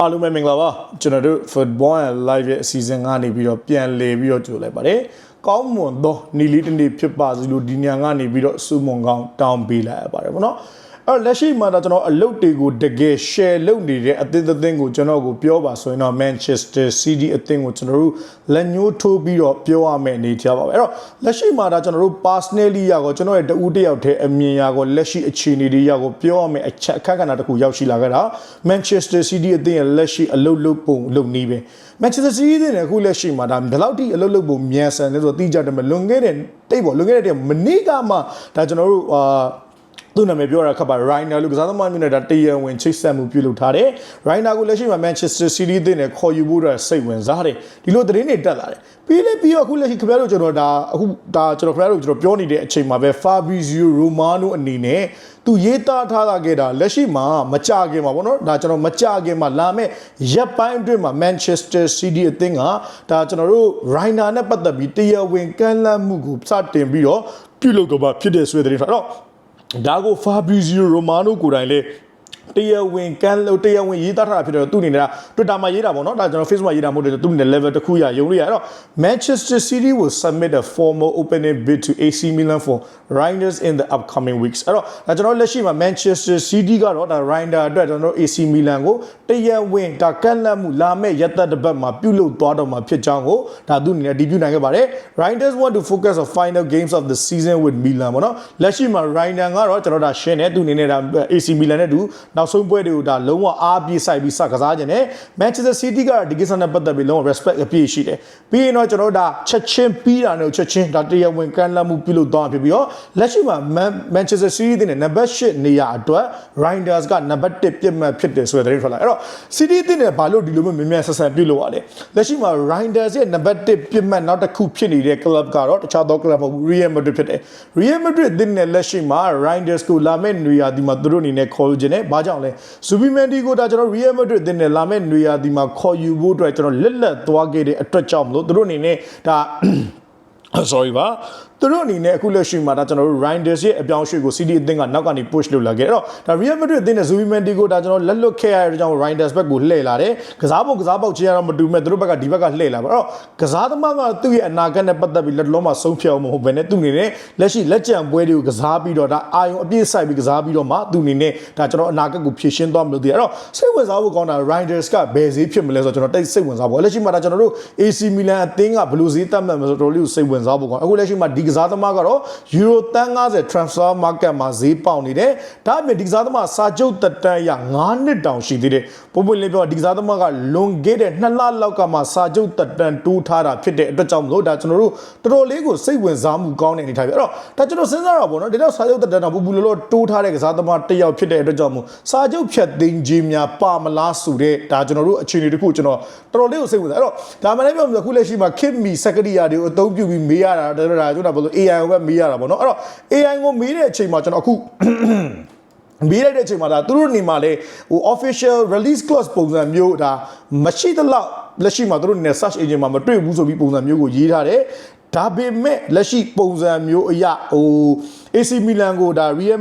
အားလုံးပဲမင်္ဂလာပါကျွန်တော်တို့ Football and Live ရဲ့အစီအစဉ်ကနေပြီးတော့ပြန်လည်ပြီးတော့ကြိုလိုက်ပါတယ်ကောင်းမွန်သောနီလီတနေ့ဖြစ်ပါစေလို့ဒီညကနေပြီးတော့စုမွန်ကောင်းတောင်းပေးလိုက်ရပါတယ်ဗောနော် အဲ့တော့လက်ရှိမှာတော့ကျွန်တော်အလုပ်တွေကိုတကယ် share လုပ်နေတဲ့အသင်းသင်းကိုကျွန်တော်ကိုပြောပါဆိုရင်တော့ Manchester City အသင်းကိုကျွန်တော်တို့လက်ညှိုးထိုးပြီးတော့ပြောရမယ့်အနေထားပါပဲအဲ့တော့လက်ရှိမှာဒါကျွန်တော်တို့ personally ရကောကျွန်တော်ရဲ့တဦးတစ်ယောက်တည်းအမြင်ရကောလက်ရှိအခြေအနေတွေရကောပြောရမယ့်အချက်အခက်အခဲတစ်ခုရောက်ရှိလာခဲ့တာ Manchester City အသင်းရဲ့လက်ရှိအလုပ်လုပ်ပုံလုပ်နည်းပဲ Manchester City အသင်းနဲ့အခုလက်ရှိမှာဒါဘယ်လောက်ထိအလုပ်လုပ်ပုံမြန်ဆန်လဲဆိုတော့သိကြတယ်မလွန်ခဲ့တဲ့တိတ်ပေါ့လွန်ခဲ့တဲ့မနေ့ကမှဒါကျွန်တော်တို့အာ သူ့နာမည်ပြောရခပ်ပါ Rainer လို့ကစားသမားမျိုးနဲ့ဒါတရဝင်ချိတ်ဆက်မှုပြုလုပ်ထားတယ်။ Rainer ကိုလက်ရှိမှာ Manchester City အသင်းနဲ့ခေါ်ယူဖို့အတွက်စိတ်ဝင်စားတယ်။ဒီလိုသတင်းတွေတက်လာတယ်။ပြီးလေပြီးတော့အခုလက်ရှိခင်ဗျားတို့ကျွန်တော်ဒါအခုဒါကျွန်တော်ခင်ဗျားတို့ကျွန်တော်ပြောနေတဲ့အချိန်မှာပဲ Fabrizio Romano အနေနဲ့သူရေးသားထားတာခဲ့တာလက်ရှိမှာမကြခင်မှာဗောနော်ဒါကျွန်တော်မကြခင်မှာလာမဲ့ရက်ပိုင်းအတွင်းမှာ Manchester City အသင်းကဒါကျွန်တော်တို့ Rainer နဲ့ပတ်သက်ပြီးတရားဝင်ကမ်းလှမ်းမှုကိုစတင်ပြီးတော့ပြုလုပ်တော့မှဖြစ်တဲ့ဆွေးသတင်းထားတော့ ဒါကို Fabrizio Romano ကိုယ်တိုင်လည်း တရားဝင်ကန်လို့တရားဝင်ရေးသားထားတာဖြစ်တယ်သူအနေနဲ့ Twitter မှာရေးတာပေါ့နော်ဒါကျွန်တော် Facebook မှာရေးတာမဟုတ်တယ်သူအနေနဲ့ level တစ်ခုရယုံလို့ရအဲ့တော့ Manchester City will submit a formal opening bid to AC Milan for Reinders in the upcoming weeks အဲ့တော့ဒါကျွန်တော်လက်ရှိမှာ Manchester City ကတော့ဒါ Reinder အတွက်ကျွန်တော် AC Milan ကိုတရားဝင်ဒါကန့်လန့်မှုလာမဲ့ရက်သက်တစ်ပတ်မှာပြုလုပ်သွားတော့မှာဖြစ်ကြောင်းကိုဒါသူအနေနဲ့ဒီပြုနိုင်ခဲ့ပါတယ် Reinders want to focus on final games of the season with Milan ပေါ့နော်လက်ရှိမှာ Reinder ကတော့ကျွန်တော်ဒါရှင်းနေသူအနေနဲ့ဒါ AC Milan နဲ့တူနောက်ဆုံးပွဲတွေကိုဒါလုံးဝအားပြေးဆိုင်ပြီးစကစားခြင်းနဲ့ Manchester City ကဒီကိစ္စနဲ့ပတ်သက်ပြီးလုံးဝ respect အပြည့်ရှိတယ်ပြီးရင်တော့ကျွန်တော်ဒါချက်ချင်းပြီးတာနဲ့ချက်ချင်းဒါတရားဝင်ကန့်လန့်မှုပြုလုပ်သွားဖြစ်ပြီးတော့လက်ရှိမှာ Manchester City တဲ့နံပါတ်8နေရာအတွက် Reinders ကနံပါတ်1ပြစ်မှတ်ဖြစ်တယ်ဆိုတဲ့သတင်းထွက်လာအဲ့တော့ City တဲ့နဲ့ဘာလို့ဒီလိုမျိုးမြင်မြန်ဆက်ဆံပြုလုပ်ရလဲလက်ရှိမှာ Reinders ရဲ့နံပါတ်1ပြစ်မှတ်နောက်တစ်ခုဖြစ်နေတဲ့ club ကတော့တခြားသော club မဟုတ်ဘူး Real Madrid ဖြစ်တယ် Real Madrid တဲ့နဲ့လက်ရှိမှာ Reinders ကိုလာမယ့်နေရာဒီမှာသူတို့အနေနဲ့ခေါ်ယူခြင်းနဲ့ဘာကြောင့်လဲ Zubimendi ကိုဒါကျွန်တော် Real Madrid တဲ့နဲ့လာမယ့်နေရာဒီမှာခေါ်ယူဖို့အတွက်ကျွန်တော်လက်လက်သွားခဲ့တဲ့အတွက်ကြောင့်မလို့သူတို့အနေနဲ့ဒါ sorry ပါသူတို့အနေနဲ့အခုလက်ရှိမှာဒါကျွန်တော်တို့ Reinders ရဲ့အပြောင်းအရွှေ့ကို CD အသင်းကနောက်ကနေ push လုပ်လာခဲ့အဲ့တော့ဒါ Real Madrid အသင်းနဲ့ Zubimendi ကိုဒါကျွန်တော်လက်လွတ်ခဲ့ရတဲ့ကြောင့် Reinders ဘက်ကိုလှည့်လာတယ်ကစားပုံကစားပေါက်ချင်းရတော့မတူမဲ့သူတို့ဘက်ကဒီဘက်ကလှည့်လာပါအဲ့တော့ကစားသမားကသူ့ရဲ့အနာဂတ်နဲ့ပတ်သက်ပြီးလက်လုံးမှာဆုံးဖြတ်အောင်မဟုတ်ဘဲနဲ့သူ့အနေနဲ့လက်ရှိလက်ကျန်ပွဲတွေကိုကစားပြီးတော့ဒါအာယုံအပြည့်ဆိုင်ပြီးကစားပြီးတော့မှသူ့အနေနဲ့ဒါကျွန်တော်အနာဂတ်ကိုဖြည့်ရှင်းသွားမလို့တည်အဲ့တော့စိတ်ဝင်စားဖို့ကောင်းတာ Reinders ကဘယ်ဈေးဖြစ်မလဲဆိုတော့ကျွန်တော်တိတ်စိတ်ဝင်စားဖို့လက်ရှိမှာဒါကျွန်တော်တို့ AC Milan အသင်းကဘယ်လိုဈေးတတ်မှတ်မလဲဆိုတော့တော်လေးကိုစိတ်ဝင်စားဖို့ကောင်းအခုလက်ရှိမှာဒီကစားသမားကတော့ယူရိုတန်း90 transfer market မှာဈေးပေါက်နေတယ်ဒါအပြင်ဒီကစားသမားစာချုပ်တက်တန်းရ9နှစ်တောင်ရှိသေးတယ်ပုံပွင့်လေးပြောဒီကစားသမားကလွန်ခဲ့တဲ့2လလောက်ကမှစာချုပ်တက်တန်းတိုးထားတာဖြစ်တဲ့အတွက်ကြောင့်မလို့ဒါကျွန်တော်တို့တော်တော်လေးကိုစိတ်ဝင်စားမှုကောင်းတဲ့အနေထားပြအဲ့တော့ဒါကျွန်တော်စဉ်းစားတော့ဗောနော်ဒီတော့စာချုပ်တက်တန်းတော့ပူပူလောလောတိုးထားတဲ့ကစားသမားတစ်ယောက်ဖြစ်တဲ့အတွက်ကြောင့်မို့စာချုပ်ဖြတ်သိမ်းခြင်းများပါမလားဆိုတဲ့ဒါကျွန်တော်တို့အခြေအနေတစ်ခုကျွန်တော်တော်တော်လေးကိုစိတ်ဝင်စားအဲ့တော့ဒါမှလည်းပြောမှာခုလက်ရှိမှာခင်မီစက်ကရိယာတွေကိုအသုံးပြုပြီးမေးရတာဒါဒါကျွန်တော်ဘယ်လို AI ကိုပဲမေးရတာဗောနော်အဲ့တော့ AI ကိုမေးတဲ့အချိန်မှာကျွန်တော်အခုမေးလိုက်တဲ့အချိန်မှာဒါသူတို့နေမှာလေဟို official release clause ပုံစံမျိုးဒါမရှိသလောက်လက်ရှိမှာသူတို့နေ search engine မှာမတွေ့ဘူးဆိုပြီးပုံစံမျိုးကိုရေးထားတယ်ဒါပေမဲ့လက်ရှိပုံစံမျိုးအရဟို AC Milan ကိုဒါ Real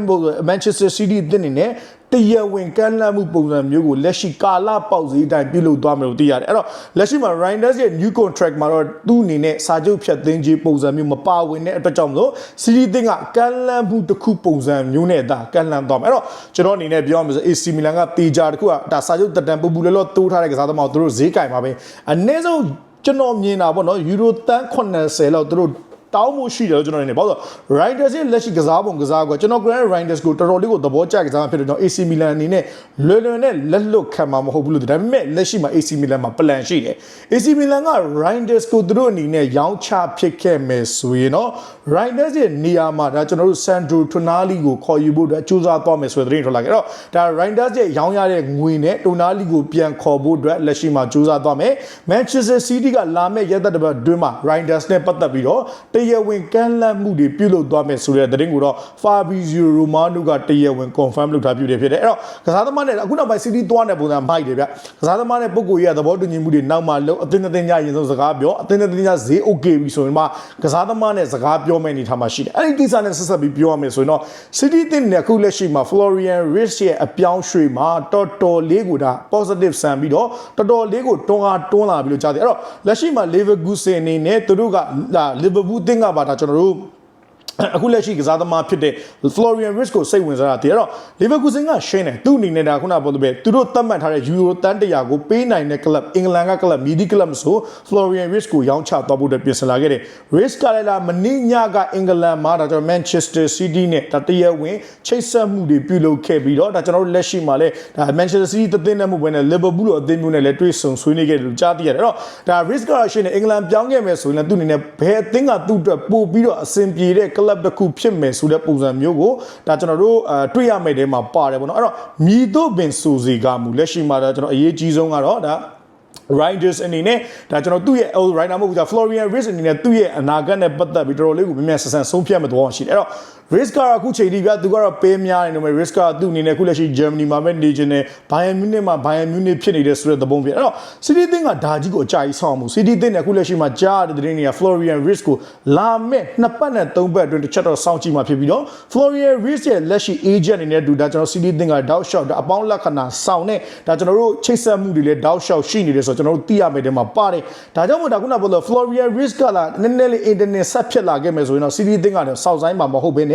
Manchester City အသင်းနေနဲ့ တရားဝင်ကမ်းလှမ်းမှုပုံစံမျိုးကိုလက်ရှိကာလပေါက်စည်းတိုင်းပြုလုပ်သွားမယ်လို့သိရတယ်အဲ့တော့လက်ရှိမှာ Reinders ရဲ့ new contract မှာတော့သူ့အနေနဲ့စာချုပ်ဖြတ်သိမ်းခြင်းပုံစံမျိုးမပါဝင်တဲ့အတွက်ကြောင့်မလို့ City အသင်းကကမ်းလှမ်းမှုတစ်ခုပုံစံမျိုးနဲ့ဒါကမ်းလှမ်းသွားမယ်အဲ့တော့ကျွန်တော်အနေနဲ့ပြောရမယ်ဆို AC Milan ကတေချာတစ်ခုကဒါစာချုပ်တက်တန်ပူပူလောလောတိုးထားတဲ့ကစားသမားကိုသူတို့ဈေးကင်ပါပဲအနည်းဆုံးကျွန်တော်မြင်တာပေါ့နော်ယူရိုတန်း80လောက်သူတို့ တောင်းမှုရှိတယ်လို့ကျွန်တော်နေနေပေါ့ဆို Riders ရဲ့လက်ရှိကစားပုံကစားကွာကျွန်တော် Grand Riders ကိုတော်တော်လေးကိုသဘောကျကစားမှာဖြစ်တဲ့ကြောင့် AC Milan အနေနဲ့လွယ်လွယ်နဲ့လက်လွတ်ခံမှာမဟုတ်ဘူးလို့ဒါပေမဲ့လက်ရှိမှာ AC Milan မှာ plan ရှိတယ် AC Milan က Riders ကိုသူတို့အနေနဲ့ရောင်းချဖြစ်ခဲ့မယ်ဆိုရင်တော့ Riders ရဲ့နေရာမှာဒါကျွန်တော်တို့ Sandro Tonali ကိုခေါ်ယူဖို့အတွက်ကြိုးစားသွားမယ်ဆိုတဲ့သတင်းထွက်လာခဲ့တော့ဒါ Riders ရဲ့ရောင်းရတဲ့ငွေနဲ့ Tonali ကိုပြန်ခေါ်ဖို့အတွက်လက်ရှိမှာကြိုးစားသွားမယ် Manchester City ကလာမယ့်ရက်သက်တစ်ပတ်အတွင်းမှာ Riders နဲ့ပတ်သက်ပြီးတော့တတရားဝင်ကမ်းလှမ်းမှုတွေပြုလုပ်သွားမယ်ဆိုတဲ့သတင်းကိုတော့ Fabrizio Romano ကတရားဝင် confirm လုပ်ထားပြုတယ်ဖြစ်တယ်အဲ့တော့ကစားသမားနဲ့အခုနောက်ပိုင်း City သွားတဲ့ပုံစံမိုက်တယ်ဗျကစားသမားနဲ့ပုံကိုကြီးကသဘောတူညီမှုတွေနောက်မှလုံးအသင်းအသင်းညရင်ဆုံးစကားပြောအသင်းအသင်းညဈေး okay ပြီဆိုရင်မှကစားသမားနဲ့စကားပြောမယ့်အနေထားမှာရှိတယ်အဲ့ဒီကိစ္စနဲ့ဆက်ဆက်ပြီးပြောရမယ်ဆိုရင်တော့ City အသင်းနဲ့အခုလက်ရှိမှာ Florian Wirtz ရဲ့အပြောင်းရွှေ့မှာတော်တော်လေးကိုဒါ positive ဆန်ပြီးတော့တော်တော်လေးကိုတွန်းအားတွန်းလာပြီးလို့ကြားတယ်အဲ့တော့လက်ရှိမှာ Leverkusen အနေနဲ့သူတို့ကဒါ Liverpool အသင်းကပါဒါကျွန်တော်တို့ အခုလက်ရှိကစားသမားဖြစ်တဲ့ Florian Wirtz ကိုစိတ်ဝင်စားတာတည်အဲ့တော့ Leverkusen ကရှင်းတယ်သူ့အနေနဲ့ဒါခုနပြောလို့ပဲသူတို့သတ်မှတ်ထားတဲ့ Euro တန်တရာကိုပေးနိုင်တဲ့ club အင်္ဂလန်က club မီဒီ club ဆို Florian Wirtz ကိုရောင်းချသွားဖို့အတွက်ပြင်ဆင်လာခဲ့တယ် Wirtz ကလည်းလာမနေ့ညကအင်္ဂလန်မှာဒါကျွန်တော် Manchester City နဲ့ဒါတရက်ဝင်ချိတ်ဆက်မှုတွေပြုလုပ်ခဲ့ပြီးတော့ဒါကျွန်တော်တို့လက်ရှိမှာလည်းဒါ Manchester City တသင်းနဲ့မှုပဲနဲ့ Liverpool လိုအသင်းမျိုးနဲ့လည်းတွေ့ဆုံဆွေးနွေးခဲ့တယ်လို့ကြားသိရတယ်အဲ့တော့ဒါ Wirtz ကရှင်းတယ်အင်္ဂလန်ပြောင်းခဲ့မယ်ဆိုရင်လည်းသူ့အနေနဲ့ဘယ်အသင်းကသူ့အတွက်ပို့ပြီးတော့အဆင်ပြေတဲ့ club တစ်ခုဖြစ်မယ်ဆိုတဲ့ပုံစံမျိုးကိုဒါကျွန်တော်တို့အဲတွေ့ရမယ့်တဲမှာပါတယ်ပေါ့နော်အဲ့တော့မြည်တို့ပင်ဆိုစီကမူလက်ရှိမှာဒါကျွန်တော်အရေးကြီးဆုံးကတော့ဒါ Riders အနေနဲ့ဒါကျွန်တော်သူ့ရဲ့ old rider မဟုတ်ဘူးဒါ Florian Wirtz အနေနဲ့သူ့ရဲ့အနာဂတ်နဲ့ပတ်သက်ပြီးတော်တော်လေးကိုမြင်မြန်ဆန်ဆန်ဆုံးဖြတ်မဲ့သဘောရှိတယ်အဲ့တော့ Risk ကတော့အခုချိန်ထိပြသူကတော့ပေးများနေတယ်မယ် Risk ကသူ့အနေနဲ့အခုလက်ရှိ Germany မှာပဲနေခြင်းနဲ့ Bayern Munich မှာ Bayern Munich ဖြစ်နေတဲ့ဆိုတဲ့သဘောဖြစ်အဲ့တော့ City အသင်းကဒါကြီးကိုအကြိုက်ဆောင်မှု City အသင်းနဲ့အခုလက်ရှိမှာကြားရတဲ့သတင်းတွေက Florian Risk ကိုလာမဲ့နှစ်ပတ်နဲ့သုံးပတ်အတွင်းတစ်ချက်တော့စောင့်ကြည့်မှာဖြစ်ပြီးတော့ Florian Risk ရဲ့လက်ရှိ agent အနေနဲ့ဒူဒါကျွန်တော် City အသင်းကတောက်လျှောက်ဒါအပေါင်းလက္ခဏာဆောင်နဲ့ဒါကျွန်တော်တို့ချိတ်ဆက်မှုတွေလည်းတောက်လျှောက်ရှိနေတယ်ဆိုတော့ကျွန်တော်တို့သိရမယ်တဲ့မှာပါတယ်ဒါကြောင့်မို့ဒါခုနကပြောလို့ Florian Risk ကလာနည်းနည်းလေး internet ဆက်ဖြစ်လာခဲ့မယ်ဆိုရင်တော့ City အသင်းကလည်းစောက်ဆိုင်မှာမဟုတ်ဘဲနဲ့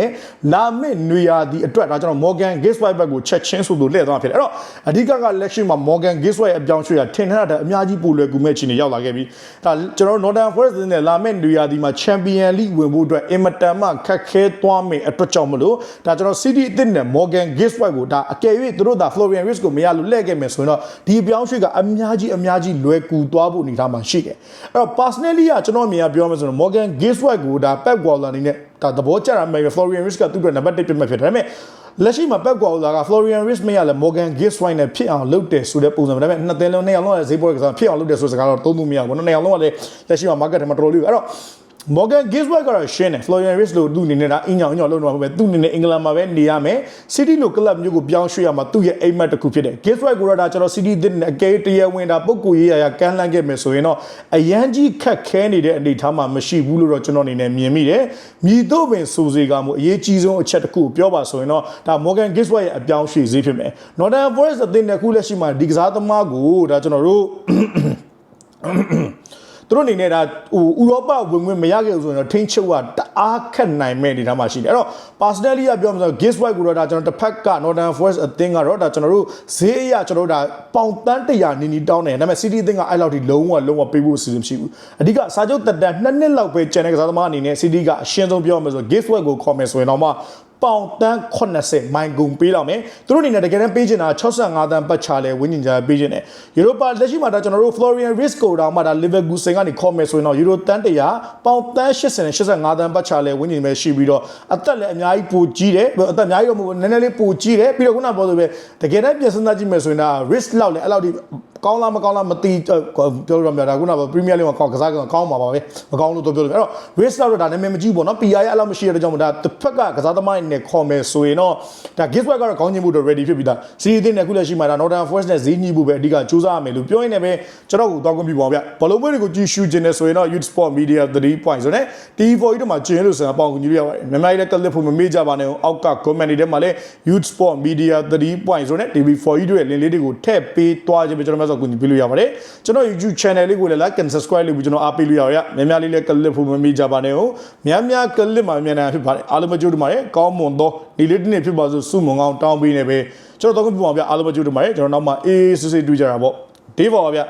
လာမဲ့နွေရာသီအတွက်ဒါကျွန်တော် Morgan Gisway ဘက်ကိုချက်ချင်းဆိုလို့လှည့်သွားဖြစ်တယ်အဲ့တော့အဓိကကလက်ရှိမှာ Morgan Gisway အပြောင်းရွှေ့ရထင်ထတဲ့အများကြီးပိုလွယ်ကူမဲ့ချီနေရောက်လာခဲ့ပြီဒါကျွန်တော် Northern Forest နဲ့လာမဲ့နွေရာသီမှာ Champion League ဝင်ဖို့အတွက်အင်မတန်မှခက်ခဲသွားမယ်အတွက်ကြောင့်မလို့ဒါကျွန်တော် City အသင်းနဲ့ Morgan Gisway ကိုဒါအကယ်၍သူတို့ဒါ Florian Wirtz ကိုမရလို့လှည့်ခဲ့မယ်ဆိုရင်တော့ဒီအပြောင်းရွှေ့ကအများကြီးအများကြီးလွယ်ကူသွားဖို့အနေထားမှာရှိတယ်အဲ့တော့ personally ကကျွန်တော်အမြင်ကပြောမယ်ဆိုတော့ Morgan Gisway ကိုဒါ Pep Guardiola အနေနဲ့ ဒါသဘောကျတာမယ် Florian Wirtz ကသူ့အတွက်နံပါတ်1ပြတ်မှဖြစ်တယ်ဒါပေမဲ့လက်ရှိမှာ Pep Guardiola က Florian Wirtz မရလဲ Morgan Gisway နဲ့ဖြစ်အောင်လုပ်တယ်ဆိုတဲ့ပုံစံပဲဒါပေမဲ့နှစ်သင်းလုံးနှစ်ယောက်လုံးကဈေးပွဲကစားဖြစ်အောင်လုပ်တယ်ဆိုတဲ့စကားတော့သုံးလို့မရဘူးနော်နှစ်ယောက်လုံးကလည်းလက်ရှိမှာ market ထဲမှာတော်တော်လေးအဲ့တော့ Morgan Gisway ကတော့ရှင်းတယ် Florian Wirtz လို့သူ့အနေနဲ့ဒါအင်ညောင်အညောင်လုပ်နေမှာပဲသူ့အနေနဲ့အင်္ဂလန်မှာပဲနေရမယ် City လို့ club မျိုးကိုပြောင်းရွှေ့ရမှာသူ့ရဲ့အိမ်မက်တစ်ခုဖြစ်တယ် Gisway ကိုတော့ဒါကျွန်တော် City သစ်နဲ့အကဲတရားဝင်တာပုံကိုရေးရရကမ်းလှမ်းခဲ့မယ်ဆိုရင်တော့အရန်ကြီးခက်ခဲနေတဲ့အနေအထားမှာမရှိဘူးလို့တော့ကျွန်တော်အနေနဲ့မြင်မိတယ်မြည်တော့ပင်စိုးစေကမှုအရေးကြီးဆုံးအချက်တစ်ခုကိုပြောပါဆိုရင်တော့ဒါ Morgan Gisway ရဲ့အပြောင်းရွှေ့ဈေးဖြစ်မယ် Northern Forest အသင်းနဲ့ခုလက်ရှိမှာဒီကစားသမားကိုဒါကျွန်တော်တို့ သူတို့အနေနဲ့ဒါဟိုဥရောပဝင်ဝင်မရခဲ့ဘူးဆိုရင်တော့ထိန်းချုပ်ကတအားခက်နိုင်မဲ့အနေထားမှာရှိတယ်အဲ့တော့ personally ကပြောမှဆို Gisway ကိုတော့ဒါကျွန်တော်တစ်ဖက်က Northern Forest အသင်းကတော့ဒါကျွန်တော်တို့ဈေးအရကျွန်တော်တို့ဒါပေါင်တန်း100နီနီတောင်းတယ်ဒါပေမဲ့ City အသင်းကအဲ့လောက်ထိလုံးဝလုံးဝပေးဖို့အစီအစဉ်မရှိဘူးအဓိကစာချုပ်တက်တန်းနှစ်နှစ်လောက်ပဲကျန်တဲ့ကစားသမားအနေနဲ့ City ကအရှင်းဆုံးပြောမှဆို Gisway ကိုခေါ်မယ်ဆိုရင်တော့မှ ပေါင်တန်း80မိုင်ဂုံပေးတော့မယ်သူတို့အနေနဲ့တကယ်တမ်းပေးချင်တာ65တန်းပတ်ချလဲဝင်းကျင်ကြပေးချင်တယ်ယူရိုပါလက်ရှိမှာဒါကျွန်တော်တို့ Florian Risk ကိုတောင်မှဒါ Leverkusen ကနေခေါ်မယ်ဆိုရင်တော့ယူရိုတန်း100ပေါင်တန်း80နဲ့85တန်းပတ်ချလဲဝင်းကျင်ပဲရှိပြီးတော့အသက်လည်းအများကြီးပိုကြီးတယ်အသက်အများကြီးတော့မဟုတ်ဘူးနည်းနည်းလေးပိုကြီးတယ်ပြီးတော့ခုနပြောသလိုပဲတကယ်တမ်းပြင်စမ်းကြည့်မယ်ဆိုရင်ဒါ Risk လောက်လည်းအဲ့လောက်ဒီ ကောင်းလားမကောင်းလားမသိပြောလို့ရမှာဒါခုနက Premier League မှာကောင်းကစားကောင်းမှာပါပဲမကောင်းလို့တော့ပြောလို့အဲ့တော့ Risk လောက်တော့ဒါနာမည်မကြီးဘူးပေါ့နော် PR ရဲ့အဲ့လောက်မရှိတဲ့ကြောင့်ဒါတစ်ဖက်ကကစားသမားတွေနဲ့ခေါ်မယ်ဆိုရင်တော့ဒါ Gisway ကတော့ကောင်းချင်းမှုတော့ ready ဖြစ်ပြီးသားစီးရီးတင်နဲ့ခုလက်ရှိမှာဒါ Northern Forest နဲ့ဈေးညှိဖို့ပဲအဓိကစူးစမ်းရမယ်လို့ပြောရင်းနဲ့ပဲကျွန်တော်ကိုတောင်းခွင့်ပြုပါဗျဘလုံးပွဲတွေကိုကြည့်ရှုခြင်းနဲ့ဆိုရင်တော့ Youth Sport Media 3 point ဆိုတဲ့ TV4 ကြီးတို့မှာကျင်းလို့ဆိုရင်အပေါင်းကူညီလို့ရပါတယ်မြန်မာပြည်လည်းကလစ်ဖို့မမေ့ကြပါနဲ့အောက်က comment တွေထဲမှာလည်း Youth Sport Media 3 point ဆိုတဲ့ TV4 ကြီးတို့ရဲ့ link လေးတွေကိုထည့်ပေးသွားခြင်းပဲကျွန်တော်မျိုးဆိုကူညီပေးလို့ရပါတယ်ကျွန်တော် YouTube channel လေးကိုလည်း like and subscribe လုပ်ပြီးကျွန်တော်အားပေးလို့ရရများများလေးလည်းကလစ်ဖို့မမေ့ကြပါနဲ့များများကလစ်မှာမြန်မြန်ဖြစ်ပါတယ်အားလုံးမကြိုးတမှာလည်းကောင်းမွန်သောဒီလေးတစ်နေ့ဖြစ်ပါစို့စုမုံကောင်းတောင်းပေးနေပဲကျွန်တော်တော့ပြပါဗျအားလုံးမကြိုးတမှာလည်းကျွန်တော်နောက်မှအေးစစ်စစ်တွေ့ကြတာပေါ့ဒေးပါဗျ